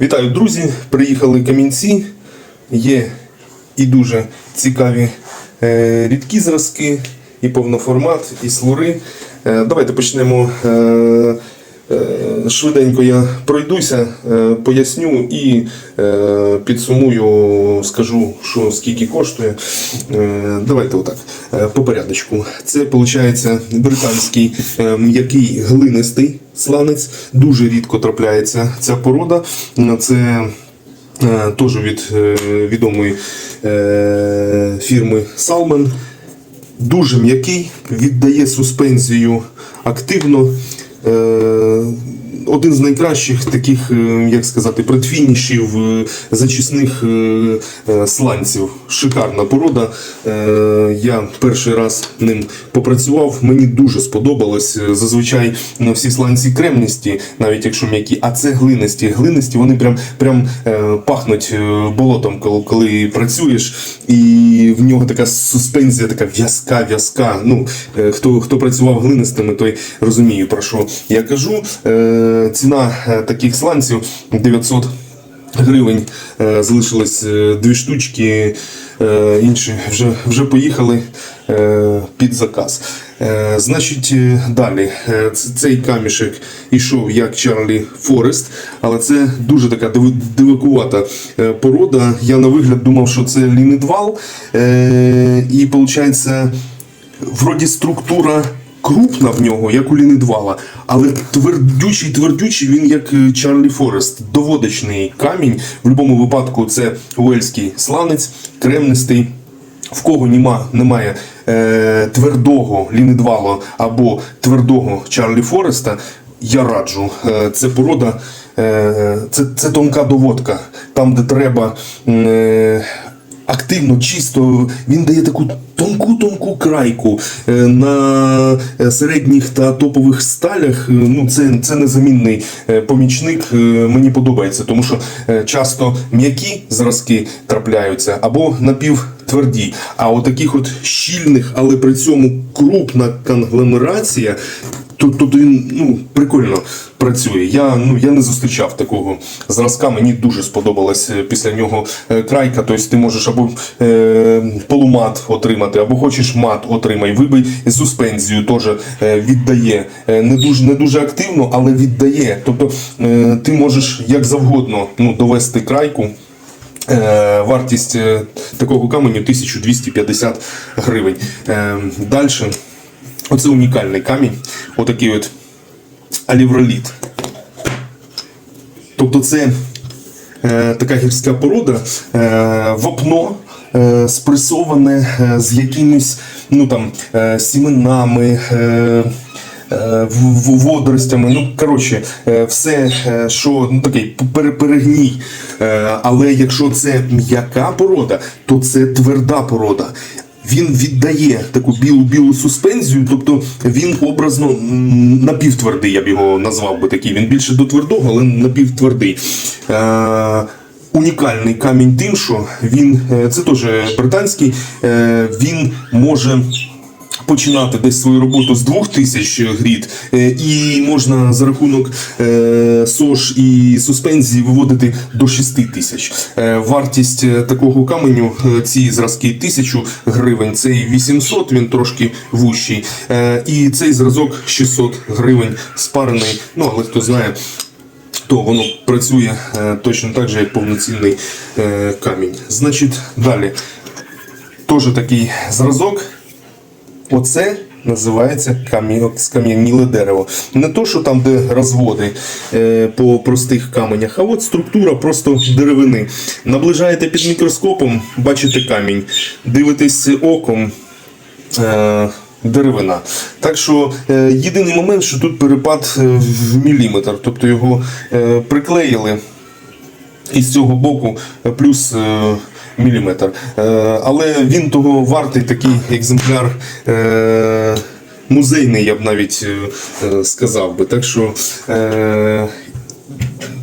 Вітаю, друзі! Приїхали камінці. Є і дуже цікаві е, рідкі зразки, і повноформат, і слури. Е, давайте почнемо. Е, швиденько я пройдуся, е, поясню і е, підсумую, скажу, що скільки коштує. Давайте отак. По порядочку. Це виходить британський м'який глинистий сланець. Дуже рідко трапляється ця порода. Це теж від відомої фірми Salman. Дуже м'який, віддає суспензію активно. Е, Один з найкращих таких, е, як сказати, предфінішів е, зачисних е, сланців. Шикарна порода. Я перший раз ним попрацював. Мені дуже сподобалось. Зазвичай ну, всі сланці кремністі, навіть якщо м'які, а це глинисті. Глинисті вони прям, прям пахнуть болотом, коли, коли працюєш, і в нього така суспензія, така в'язка, в'язка. Ну, хто, хто працював глинистими, той розуміє, про що я кажу. Е, Ціна е, таких сланців 900 гривень. Е, Залишилось дві штучки, інші вже, вже поїхали під заказ. Значить, далі цей камішек ішов як Чарлі Форест, але це дуже така дивакувата порода. Я на вигляд думав, що це лінидвал. Е, І виходить, вроді структура крупна в нього, як у лінидвала, але твердючий, твердючий він як е, Чарлі Форест, доводочний камінь. В будь-якому випадку це уельський сланець, кремнистий. В кого нема, немає е, твердого лінидвалу або твердого Чарлі Фореста, я раджу. Е, це порода, е, це, це тонка доводка. Там, де треба е, активно, чисто, він дає таку тонку-тонку крайку Е, на е, середніх та топових сталях. е, Ну, це, це незамінний помічник. Мені подобається, тому що часто м'які зразки трапляються або напівтверді. А от от щільних, але при цьому крупна конгломерація. Тут, тут він ну, прикольно працює. Я, ну, я не зустрічав такого зразка. Мені дуже сподобалась е, після нього е, крайка. Тобто ти можеш або е, полумат отримати, або хочеш мат отримай. Вибий суспензію теж е, віддає. Не, дуже, не дуже активно, але віддає. Тобто е, ти можеш як завгодно ну, довести крайку. Вартість такого каменю 1250 гривень. Далі. Оце унікальний камінь. Отакий от алівроліт. Тобто це е, така гірська порода, е, вапно е, спресоване е, з якимись ну, там, е, сіменами. Е, е, водоростями, ну коротше, е, все, що ну такий перегній. Але якщо це м'яка порода, то це тверда порода. Він віддає таку білу-білу суспензію, тобто він образно напівтвердий, я б його назвав би такий. Він більше до твердого, але напівтвердий. Е, унікальний камінь тим, що він е, це теж британський, е, він може. Починати десь свою роботу з 2000 грід, е, і можна за рахунок е, СОЖ і суспензії виводити до 6000. Е, Вартість такого каменю, ці зразки 1000 гривень, цей 800, він трошки вущий. І цей зразок 600 гривень спарений. Ну, але хто знає, то воно працює точно так же, як повноцінний камінь. Значить, далі. Теж такий зразок. Оце називається скам'яніле дерево. Не то, що там, де розводи е, по простих каменях, а от структура просто деревини. Наближаєте під мікроскопом, бачите камінь. Дивитесь оком. Е, Деревина. Так що е, єдиний момент, що тут перепад в міліметр, тобто його приклеїли і з цього боку е, плюс е, міліметр. Е, але він того вартий такий екземпляр. Е, Музейний, я б навіть е, е, сказав би. Так що е,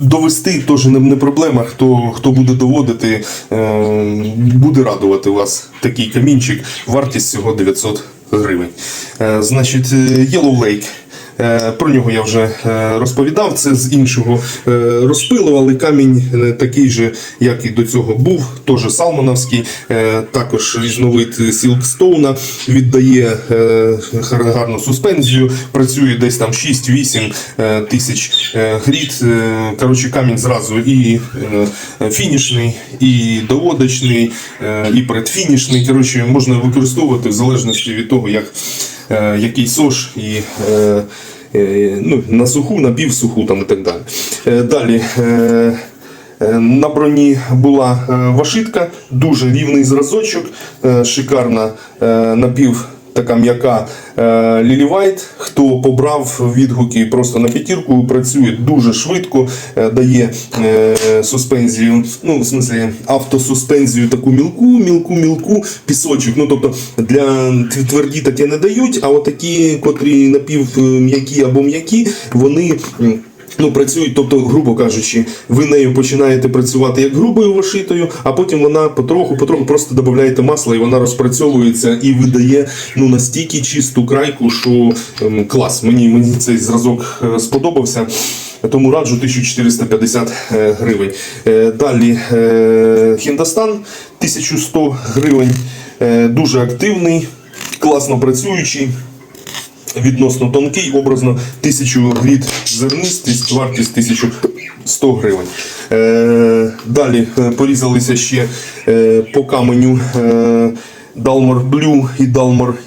довести теж не, не проблема. Хто, хто буде доводити, е, буде радувати вас такий камінчик. Вартість всього 900 гривень. Е, значить, е, Yellow Lake. Е, Про нього я вже е, розповідав. Це з іншого е, розпилу, але камінь такий же, як і до цього був, теж салмоновський, також різновид Сілкстоуна, віддає гарну суспензію, працює десь там 6-8 е, тисяч гріт. Коротше, камінь зразу і фінішний, і доводочний, і предфінішний. Коротше, можна використовувати в залежності від того, як, який сош і. е, е, Ну, на суху, на півсуху там і так далі. Е, Далі е, е, на броні була е, вашитка, дуже рівний зразочок, е, шикарна е, напів. Така м'яка е, Лілівайт. Хто побрав відгуки просто на п'ятірку, працює дуже швидко, е, дає е, суспензію, ну в смислі автосуспензію таку мілку, мілку, мілку, пісочок. Ну тобто для тверді таке не дають, а от такі, котрі напівм'які або м'які, вони. Ну, працюють, тобто, грубо кажучи, ви нею починаєте працювати як грубою вишитою, а потім вона потроху, потроху просто додаєте масло і вона розпрацьовується і видає ну настільки чисту крайку, що ем, клас. Мені мені цей зразок е, сподобався. Тому раджу 1450 е, гривень. Е, Далі Хіндостан 1100 гривень. Дуже активний, класно працюючий відносно тонкий, образно 1000 грід зернистість, вартість 1100 гривень. Е, далі е, порізалися ще е, по каменю. Dalmor Blue і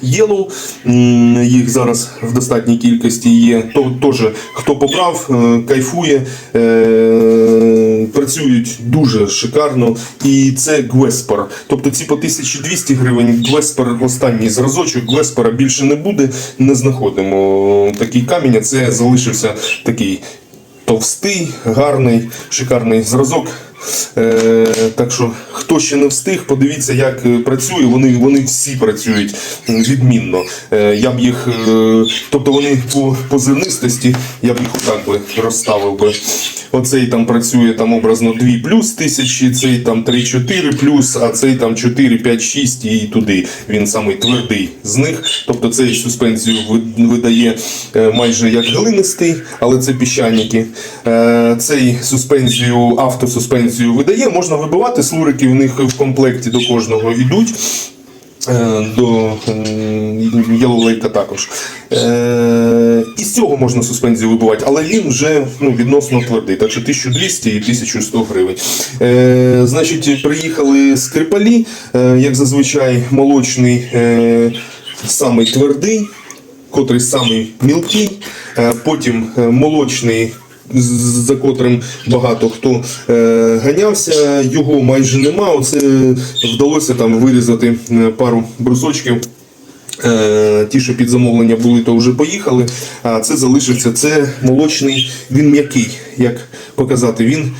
Yellow. М, Їх зараз в достатній кількості є. То, теж хто побрав, е, кайфує, е, працюють дуже шикарно. І це Гвеспер. Тобто ці по 1200 гривень. Гвеспер останній зразочок. Гвеспера більше не буде. Не знаходимо такий камінь. а Це залишився такий товстий, гарний, шикарний зразок. Е, так що, хто ще не встиг, подивіться, як е, працює. Вони, вони всі працюють відмінно. Е, я б їх, тобто вони по, по зернистості, я б їх отак би розставив би. Оцей там працює там образно 2 плюс тисячі, цей там 3-4 плюс, а цей там 4, 5, 6 і туди. Він самий твердий з них. Тобто цей суспензію видає майже як глинистий, але це піщаніки. Е, Цей суспензію, автосуспензію видає. Можна вибивати, слурики в них в комплекті до кожного йдуть. Е, До Єлолейка також. Е, І з цього можна суспензію вибивати, але він вже ну, відносно твердий. Так що 1200 і 1100 гривень. Е, Значить, приїхали скрипалі, як зазвичай, молочний, самий твердий котрий самий мілкий, потім молочний. За котрим багато хто е, ганявся, його майже нема. Оце вдалося там вирізати е, пару брусочків. Е, ті, що під замовлення були, то вже поїхали. А це залишився. Це молочний, він м'який, як показати. Він,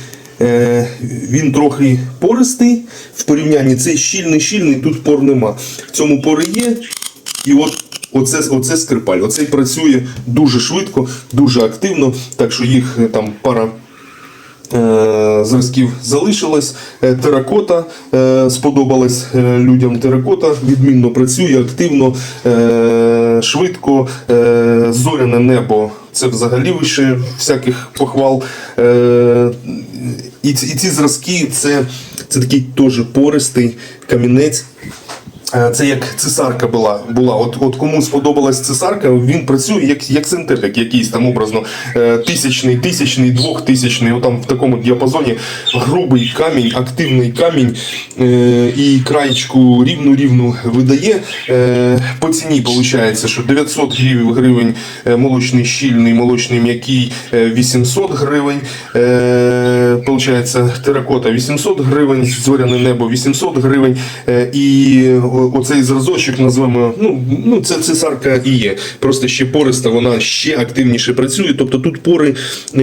він трохи пористий в порівнянні. Цей щільний, щільний, тут пор нема. В цьому пори є. І от оце, оце скрипаль. Оцей працює дуже швидко, дуже активно, так що їх е, там пара. е, Зразків залишилось. Е, Теракота сподобалась людям. Теракота відмінно працює активно, швидко. Зоряне небо це взагалі вище всяких похвал. І ці зразки це, це такий теж пористий камінець. Е, Це як цесарка була. була. От, от кому сподобалась цесарка, він працює як, як синтетик, якийсь там образно е, тисячний, тисячний, двохтисячний, отам в такому діапазоні грубий камінь, активний камінь е, і краєчку рівну-рівну видає. Е, по ціні виходить, що 900 гривень, е, молочний щільний, молочний м'який е, 800 гривень. Е, получається, теракота 800 гривень, зоряне небо 800 гривень. Е, і оцей зразочок назвемо, ну, ну це цесарка і є. Просто ще пориста, вона ще активніше працює. Тобто тут пори е,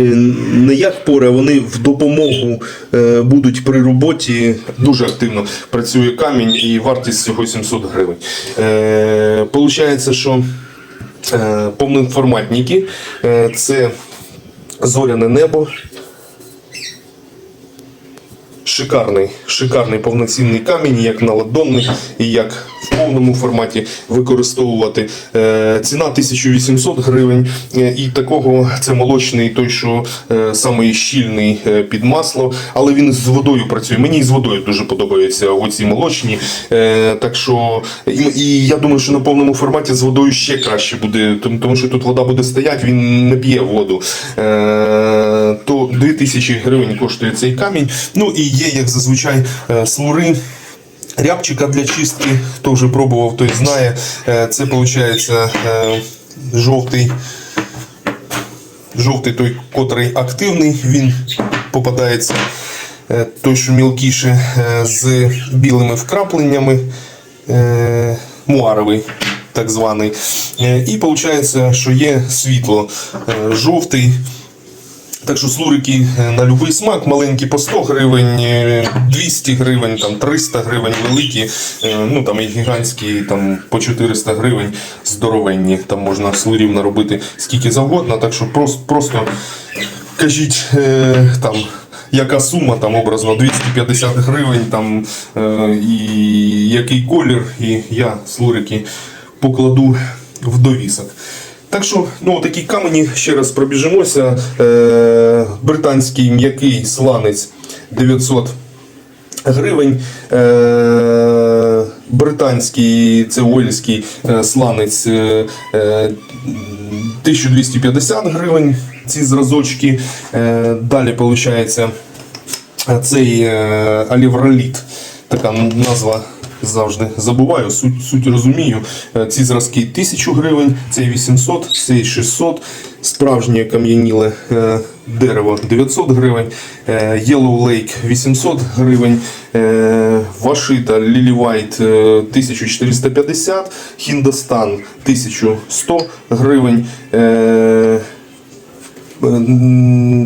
не як пори, а вони в допомогу е, будуть при роботі. Дуже активно працює камінь і вартість всього 700 гривень. Е, получається, що е, повноформатники це зоряне небо. Шикарний, шикарний повноцінний камінь, як на ладонник і як повному форматі використовувати. Е, Ціна 1800 гривень. Е, І такого це молочний, той, що е, самий щільний під масло, але він з водою працює. Мені з водою дуже подобаються оці молочні. Так що і, я думаю, що на повному форматі з водою ще краще буде, тому, що тут вода буде стояти, він не п'є воду. То 2000 гривень коштує цей камінь. Ну і є, як зазвичай, слури. Рябчика для чистки, хто вже пробував, той знає. Е, Це виходить жовтий, жовтий той, котрий активний, він попадається е, той, що мілкіше, е, з білими вкрапленнями, е, муаровий. Так званий. Е, І виходить, що є світло е, жовтий, так що слурики е, на будь-який смак, маленькі по 100 гривень, е, 200 гривень, там 300 гривень великі, е, ну там і гігантські там по 400 гривень здоровенні. Там можна слурів наробити скільки завгодно. Так що просто, просто кажіть е, там. Яка сума там образно 250 гривень, там е, і який колір, і я слурики покладу в довісок. Так що, ну, такі камені, ще раз пробіжимося. Е, британський м'який сланець 900 гривень. Е, британський, це уельський е, сланець е, е, 1250 гривень. Ці зразочки. Е, далі, виходить, цей е, алівроліт. Така назва завжди забуваю, суть, суть розумію. Е, Ці зразки 1000 гривень, цей 800, цей 600, справжнє кам'яніле е, дерево 900 гривень, е, Yellow Lake 800 гривень, Вашита Lily White е, 1450, Хіндостан 1100 гривень.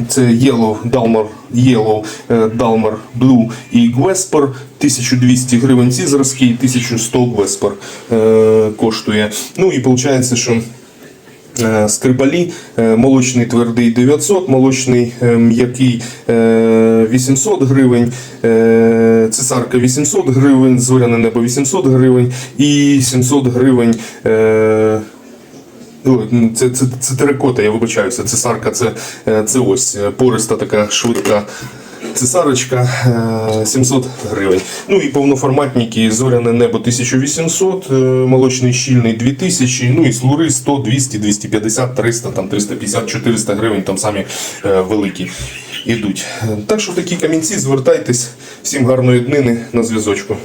Це Yellow, Dalmar, Yellow, е, Dalmar Blue і Гвеспер. 1200 гривень ці і 1100 Гвеспер коштує. Ну і виходить, що е, скрипалі, е, молочний твердий 900, молочний м'який е, 800 гривень, цесарка 800 гривень, зоряне небо 800 гривень і 700 гривень. Е, ну, Це, це, це теракота, я вибачаюся. Цесарка це, е, це ось е, пориста така швидка цесарочка е, 700 гривень. Ну і повноформатники зоряне небо 1800, е, молочний щільний 2000, ну і слури 100, 200, 250, 300, там 350, 400 гривень, там самі е, великі ідуть. Так що такі камінці, звертайтесь. Всім гарної днини на зв'язочку.